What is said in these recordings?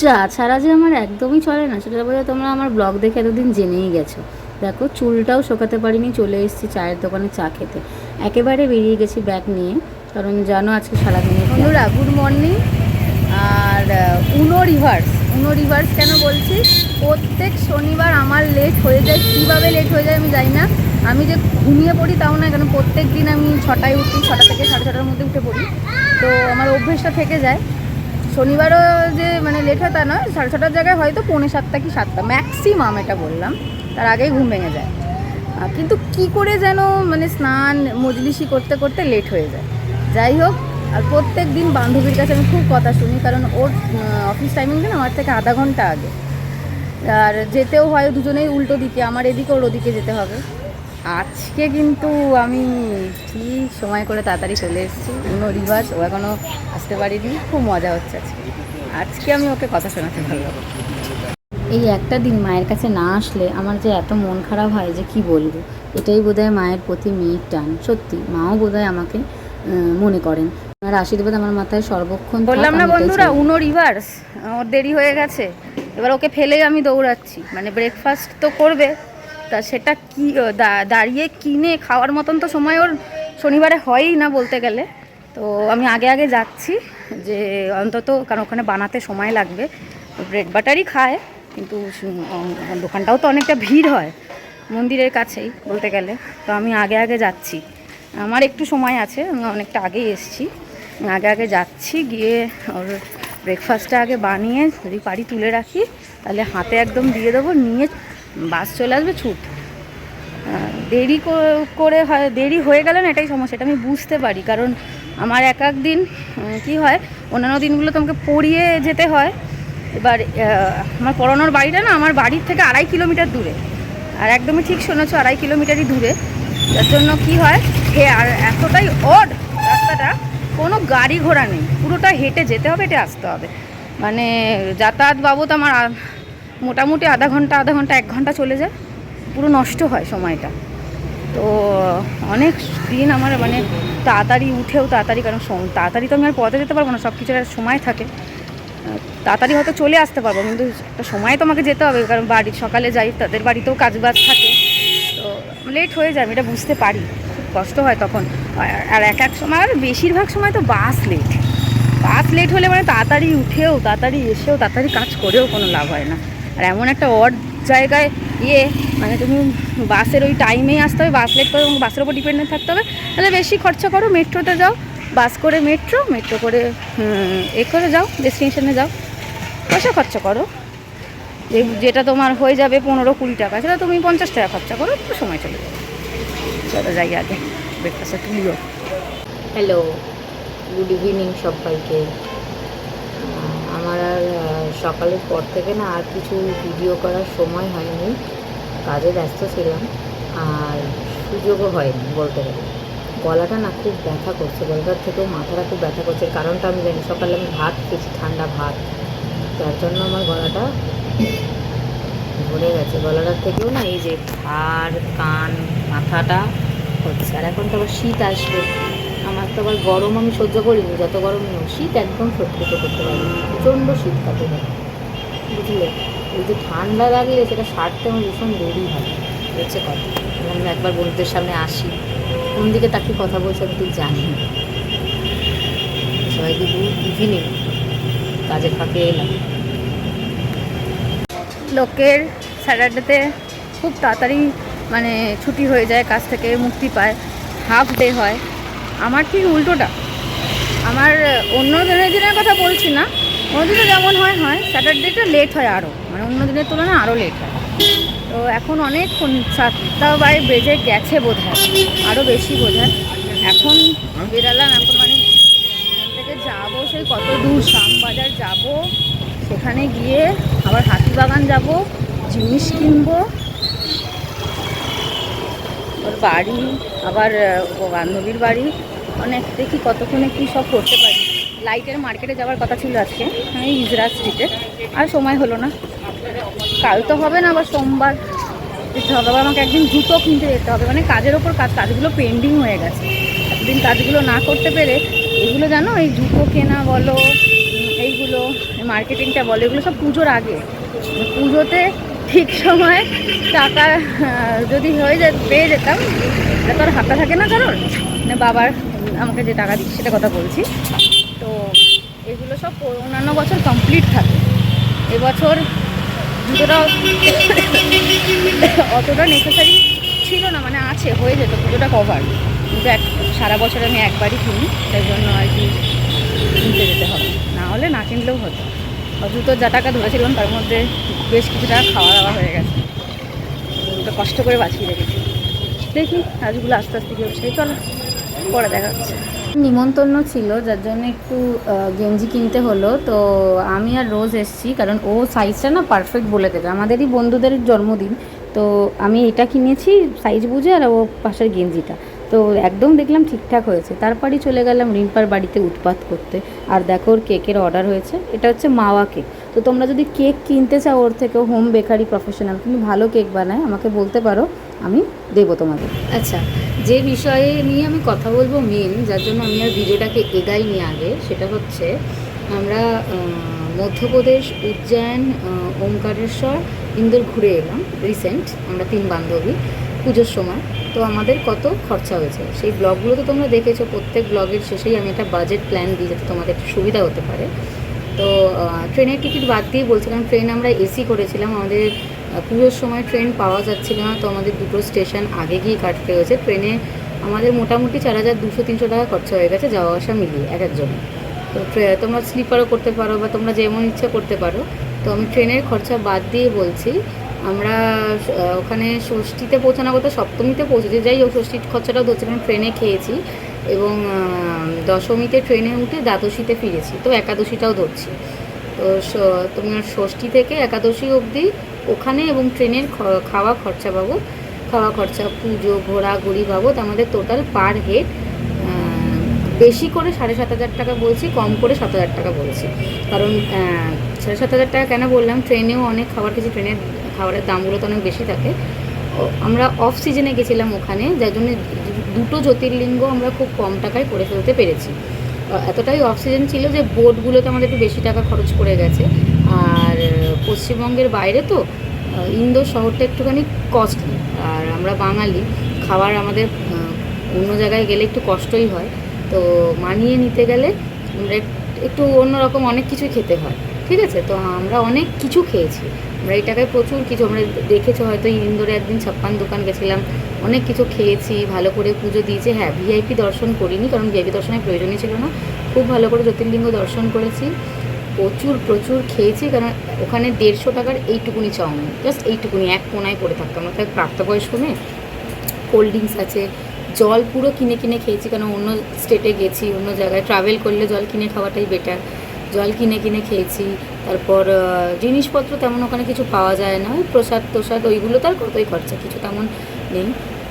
চা ছাড়া যে আমার একদমই চলে না, সেটা বোধহয় তোমরা আমার ব্লগ দেখে এতদিন জেনেই গেছো। দেখো, চুলটাও শোকাতে পারিনি, চলে এসেছি চায়ের দোকানে চা খেতে। একেবারে বেরিয়ে গেছি ব্যাগ নিয়ে, কারণ জানো আজকে সারাদিনে বন্ধুরা গুড মর্নিং আর উনো রিভার্স উনো রিভার্স কেন বলছি? প্রত্যেক শনিবার আমার লেট হয়ে যায়। কীভাবে লেট হয়ে যায় আমি জানি না। আমি যে ঘুমিয়ে পড়ি তাও না, কেন প্রত্যেক দিন আমি ছটায় উঠি, ছটা থেকে সাড়ে ছটার মধ্যে উঠে পড়ি। তো আমার অভ্যেসটা থেকে যায়। শনিবারও যে মানে লেট হয় তা নয়, সাড়ে ছটার জায়গায় হয়তো পৌনে সাতটা কি সাতটা ম্যাক্সিমাম এটা বললাম। তার আগেই ঘুম ভেঙে যায়। কিন্তু কি করে যেন মানে স্নান মজলিশি করতে করতে লেট হয়ে যায়। যাই হোক, আর প্রত্যেক দিন বান্ধবীর কাছে আমি খুব কথা শুনি, কারণ ওর অফিস টাইমিংটা না আমার থেকে আধা ঘণ্টা আগে। আর যেতেও হয়, দুজনেই উল্টো দিকে, আমার এদিকে, ওর ওদিকে যেতে হবে। আজকে কিন্তু আমি ঠিক সময় করে তাড়াতাড়ি চলে এসেছি। উনো রিভার্স ও এখনও আসতে পারিনি খুব মজা হচ্ছে আজকে। আজকে আমি ওকে কথা শোনাতে পারব। এই একটা দিন মায়ের কাছে না আসলে আমার যে এত মন খারাপ হয় যে কি বলব? এটাই বোধহয় মায়ের প্রতি মেয়ের টান। সত্যি মাও বোধহয় আমাকে মনে করেন। আর আশীর্বাদ আমার মাথায় সর্বক্ষণ বললাম না বন্ধুরা উনো রিভার্স ওর দেরি হয়ে গেছে। এবার ওকে ফেলেই আমি দৌড়াচ্ছি। মানে ব্রেকফাস্ট তো করবে তা সেটা কি দাঁড়িয়ে কিনে খাওয়ার মতন তো সময় ওর শনিবারে হয়ই না বলতে গেলে। তো আমি আগে আগে যাচ্ছি যে অন্তত, কারণ ওখানে বানাতে সময় লাগবে। ব্রেড বাটারই খায়, কিন্তু দোকানটাও তো অনেকটা ভিড় হয়, মন্দিরের কাছেই বলতে গেলে। তো আমি আগে আগে যাচ্ছি। আমার একটু সময় আছে, আমি অনেকটা আগেই এসেছি। আগে আগে যাচ্ছি, গিয়ে ওর ব্রেকফাস্টটা আগে বানিয়ে যদি পারি তুলে রাখি, তাহলে হাতে একদম দিয়ে দেবো, নিয়ে বাস চলে আসবে ছুট। দেরি করে হয়, দেরি হয়ে গেলে না এটাই সমস্যা, এটা আমি বুঝতে পারি। কারণ আমার এক এক দিন কি হয়, অন্যান্য দিনগুলো তো আমাকে পড়িয়ে যেতে হয়। এবার আমার পড়ানোর বাড়িটা না আমার বাড়ির থেকে আড়াই কিলোমিটার দূরে। আর একদমই ঠিক শুনেছো, আড়াই কিলোমিটারই দূরে। যার জন্য কি হয়, হে, আর এতটাই অড রাস্তাটা, কোনো গাড়ি ঘোড়া নেই। পুরোটা হেঁটে যেতে হবে, হেঁটে আসতে হবে। মানে যাতায়াত বাবদ আমার মোটামুটি আধা ঘণ্টা আধা ঘণ্টা, এক ঘণ্টা চলে যায়। পুরো নষ্ট হয় সময়টা। তো অনেক দিন আমার মানে তাড়াতাড়ি উঠেও তাড়াতাড়ি, কারণ তাড়াতাড়ি তো আমি আর পথে যেতে পারব না সব কিছুর সময় থাকে। তাড়াতাড়ি হয়তো চলে আসতে পারব, কিন্তু একটা সময় তো আমাকে যেতে হবে, কারণ বাড়ি, সকালে যাই, তাদের বাড়িতেও কাজ বাজ থাকে। তো লেট হয়ে যায়, আমি এটা বুঝতে পারি, খুব কষ্ট হয় তখন। আর এক এক সময়, আর বেশিরভাগ সময় তো বাস লেট বাস লেট হলে মানে তাড়াতাড়ি উঠেও, তাড়াতাড়ি এসেও, তাড়াতাড়ি কাজ করেও কোনো লাভ হয় না। আর এমন একটা অড জায়গায় ইয়ে মানে তুমি বাসের ওই টাইমেই আসতে হবে, বাস লেট করে বাসের ওপর ডিপেন্ডেন্ট থাকতে হবে। তাহলে বেশি খরচা করো, মেট্রোতে যাও, বাস করে মেট্রো মেট্রো করে এ করে যাও ডেস্টিনেশনে যাও। পয়সা খরচা করো। যেটা তোমার হয়ে যাবে পনেরো কুড়ি টাকা, সেটা তুমি পঞ্চাশ টাকা খরচা করো, একটু সময় চলে যাবে। চলো যাই আগে ব্রেকফাস্টটা তুলিও। হ্যালো গুড ইভিনিং সবাইকে। আমার আর সকালের পর থেকে না আর কিছু ভিডিও করার সময় হয়নি। কাজে ব্যস্ত ছিলাম, আর সুযোগও হয়নি বলতে গেলে। গলাটা না খুব ব্যথা করছে, গলাটার থেকেও মাথাটা খুব ব্যথা করছে। কারণটা আমি জানি, সকালে আমি ভাত খেয়েছি, ঠান্ডা ভাত। যার জন্য আমার গলাটা ধরে গেছে। গলাটার থেকেও না এই যে ঘাড়, কান, মাথাটা হচ্ছে। আর এখন তো আবার শীত আসবে। আমার তো আবার গরম আমি সহ্য করিনি, যত গরম হোক শীত একদম সহ্য করতে পারি প্রচণ্ড শীত কাটে যায় বুঝলে? এই যে ঠান্ডা লাগলে সেটা সারতে আমার ভীষণ দেরি হয় হচ্ছে কথা। আমি একবার বন্ধুদের সামনে আসি, কোন দিকে তাকে কথা বলছে আমি জানি না। সবাইকে গুড ইভিনিং কাজে ফাঁকে এলাম। লোকের স্যাটারডেতে খুব তাড়াতাড়ি মানে ছুটি হয়ে যায়, কাজ থেকে মুক্তি পায়। হাফ ডে হয়। আমার ঠিক উল্টোটা। আমার অন্য দিনের দিনের কথা বলছি না। অন্য দিনে যেমন হয় হয়। স্যাটারডেটা লেট হয় আরও মানে অন্য দিনের তুলনায় আরও লেট হয়। তো এখন অনেকক্ষণ সাতটা বাই বেজে গেছে বোধ হয় আরও বেশি বোধ হয় এখন বেরালাম, এখন মানে এখান থেকে যাব সেই কত দূর, শ্যামবাজার যাব। সেখানে গিয়ে আবার হাতিবাগান যাব, জিনিস কিনবো। ওর বাড়ি, আবার ও বান্ধবীর বাড়ি। অনেক দেখি কতক্ষণে কী সব করতে পারি। লাইটের মার্কেটে যাওয়ার কথা ছিল আজকে, এই ইজরা স্ট্রিটে আর সময় হলো না। কাল তো হবে না, আবার সোমবার। যেতে হবে। আবার আমাকে একদিন জুতো কিনতে যেতে হবে। মানে কাজের ওপর কাজ, কাজগুলো পেন্ডিং হয়ে গেছে। এতদিন কাজগুলো না করতে পেরে, এগুলো জানো, এই জুতো কেনা বলো, এইগুলো মার্কেটিংটা বলো, এগুলো সব পুজোর আগে। পুজোতে ঠিক সময় টাকা যদি হয়ে যায়, পেয়ে যেতাম। তো আর হাতে থাকে না কারণ মানে বাবার আমাকে যে টাকা দিচ্ছে সেটা কথা বলছি। তো এগুলো সব অন্যান্য বছর কমপ্লিট থাকে। এবছর জুতোটা অতটা নেসেসারি ছিল না মানে আছে, হয়ে যেত, পুজোটা কভার কিন্তু এক, সারা বছর আমি একবারই কিনি, তাই জন্য আর কি কিনতে যেতে হবে। না হলে না কিনলেও হতো। জুতো যা টাকা ধরেছিলাম, তার মধ্যে বেশ কিছু টাকা খাওয়া দাওয়া হয়ে গেছে। জুতো কষ্ট করে বাঁচিয়ে রেখেছি। দেখি আজগুলো আস্তে আস্তে কি হচ্ছে। চলো, পরে দেখা হচ্ছে। নিমন্ত্রণ ছিল, যার জন্য একটু গেঞ্জি কিনতে হলো। তো আমি আর রোজ এসছি, কারণ ও সাইজটা না পারফেক্ট বলে দেবে। আমাদেরই বন্ধুদের জন্মদিন। তো আমি এটা কিনেছি সাইজ বুঝে, আর ও পাশের গেঞ্জিটা। তো একদম দেখলাম ঠিকঠাক হয়েছে। তারপরেই চলে গেলাম রিম্পার বাড়িতে উৎপাত করতে। আর দেখো ওর কেকের অর্ডার হয়েছে। এটা হচ্ছে মাওয়া কেক। তো তোমরা যদি কেক কিনতে চাও ওর থেকে হোম বেকারি প্রফেশনাল তুমি ভালো কেক বানায়, আমাকে বলতে পারো, আমি দেবো তোমাদের। আচ্ছা যে বিষয়ে নিয়ে আমি কথা বলব মেন যার জন্য আমি আর ভিডিওটাকে এগাই এগাইনি আগে, সেটা হচ্ছে আমরা মধ্যপ্রদেশ, উজ্জয়ন ওমকারেশ্বর, ইন্দোর ঘুরে এলাম রিসেন্ট আমরা তিন বান্ধবী, পুজোর সময়। তো আমাদের কত খরচা হয়েছে। সেই ব্লগগুলো তো তোমরা দেখেছ, প্রত্যেক ব্লগের শেষেই আমি একটা বাজেট প্ল্যান দিই যাতে তোমাদের একটু সুবিধা হতে পারে। তো ট্রেনের টিকিট বাদ দিয়ে বলছিলাম, ট্রেন আমরা এসি করেছিলাম, আমাদের পুজোর সময় ট্রেন পাওয়া যাচ্ছিল না, তো আমাদের দুটো স্টেশন আগে গিয়ে কাটতে হয়েছে। ট্রেনে আমাদের মোটামুটি চার হাজার দুশো তিনশো টাকা খরচা হয়ে গেছে, যাওয়া আসা মিলিয়ে এক একজনে। তো তোমরা স্লিপারও করতে পারো বা তোমরা যেমন ইচ্ছা করতে পারো। তো আমি ট্রেনের খরচা বাদ দিয়ে বলছি আমরা ওখানে ষষ্ঠীতে পৌঁছানো কথা সপ্তমীতে পৌঁছেছি। যাই হোক, ষষ্ঠীর খরচাটাও ধরছি, কারণ ট্রেনে খেয়েছি এবং দশমীতে ট্রেনে উঠে দ্বাদশীতে ফিরেছি। তো একাদশীটাও ধরছি। তো তোমার ষষ্ঠী থেকে একাদশী অবধি ওখানে এবং ট্রেনের খাওয়া খরচা বাবদ, খাওয়া খরচা, পুজো ঘোরাঘুরি বাবদ আমাদের টোটাল পার হেড বেশি করে সাড়ে সাত হাজার টাকা বলছি, কম করে সাত হাজার টাকা বলছি। কারণ সাড়ে সাত হাজার টাকা কেন বললাম ট্রেনেও অনেক খাবার খেয়েছি ট্রেনের খাবারের দামগুলো তো অনেক বেশি থাকে। আমরা অফ সিজনে গেছিলাম ওখানে, যার জন্য দুটো জ্যোতির্লিঙ্গ আমরা খুব কম টাকায় করে ফেলতে পেরেছি। এতটাই অফ সিজন ছিল যে বোটগুলোতে আমাদের একটু বেশি টাকা খরচ পড়ে গেছে। আর পশ্চিমবঙ্গের বাইরে তো ইন্দোর শহরটা একটুখানি কস্টলি আর আমরা বাঙালি, খাবার আমাদের অন্য জায়গায় গেলে একটু কষ্টই হয়। তো মানিয়ে নিতে গেলে আমরা এক- একটু অন্যরকম অনেক কিছুই খেতে হয়। ঠিক আছে? তো আমরা অনেক কিছু খেয়েছি। আমরা এই টাকায় প্রচুর কিছু, আমরা দেখেছ হয়তো ইন্দোরে একদিন ছাপ্পান দোকান গেছিলাম। অনেক কিছু খেয়েছি, ভালো করে পুজো দিয়েছি। হ্যাঁ ভিআইপি দর্শন করিনি, কারণ ভিআইপি দর্শনের প্রয়োজনই ছিল না। খুব ভালো করে জ্যোতির্লিঙ্গ দর্শন করেছি। প্রচুর প্রচুর খেয়েছি, কারণ ওখানে দেড়শো টাকার এইটুকুনি চাউমিন। জাস্ট এইটুকুনি, এক কোনায় পড়ে থাকতাম এক প্রাপ্তবয়স্ক মেয়ে কোল্ড ড্রিঙ্কস আছে। জল পুরো কিনে কিনে খেয়েছি, কারণ অন্য স্টেটে গেছি, অন্য জায়গায়। ট্রাভেল করলে জল কিনে খাওয়াটাই বেটার জল কিনে কিনে খেয়েছি। তারপর জিনিসপত্র তেমন ওখানে কিছু পাওয়া যায় না। ওই প্রসাদ তোসাদ ওইগুলো তার কতই খরচা, কিছু তেমন নেই।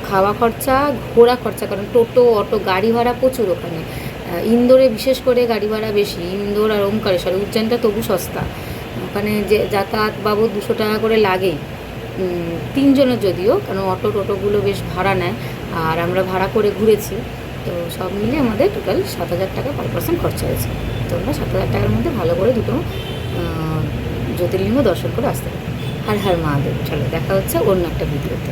খাওয়া খরচা, ঘোরা খরচা, কারণ টোটো, অটো, গাড়ি ভাড়া প্রচুর ওখানে। ইন্দোরে বিশেষ করে গাড়ি ভাড়া বেশি। ইন্দোর আর ওমকারেশ্বর, উজ্জয়নটা তবু সস্তা। ওখানে যে যাতায়াত বাবদ দুশো টাকা করে লাগেই তিনজনের যদিও, কারণ অটো টোটোগুলো বেশ ভাড়া নেয়। আর আমরা ভাড়া করে ঘুরেছি। তো সব মিলিয়ে আমাদের টোটাল সাত হাজার টাকা পার পার্সেন্ট খরচা হয়েছে। তো আমরা সাত হাজার টাকার মধ্যে ভালো করে দুটো জ্যোতির্লিঙ্গ দর্শন করে আসতে পারি হার হার মহাদেব। চলো, দেখা হচ্ছে অন্য একটা ভিডিওতে।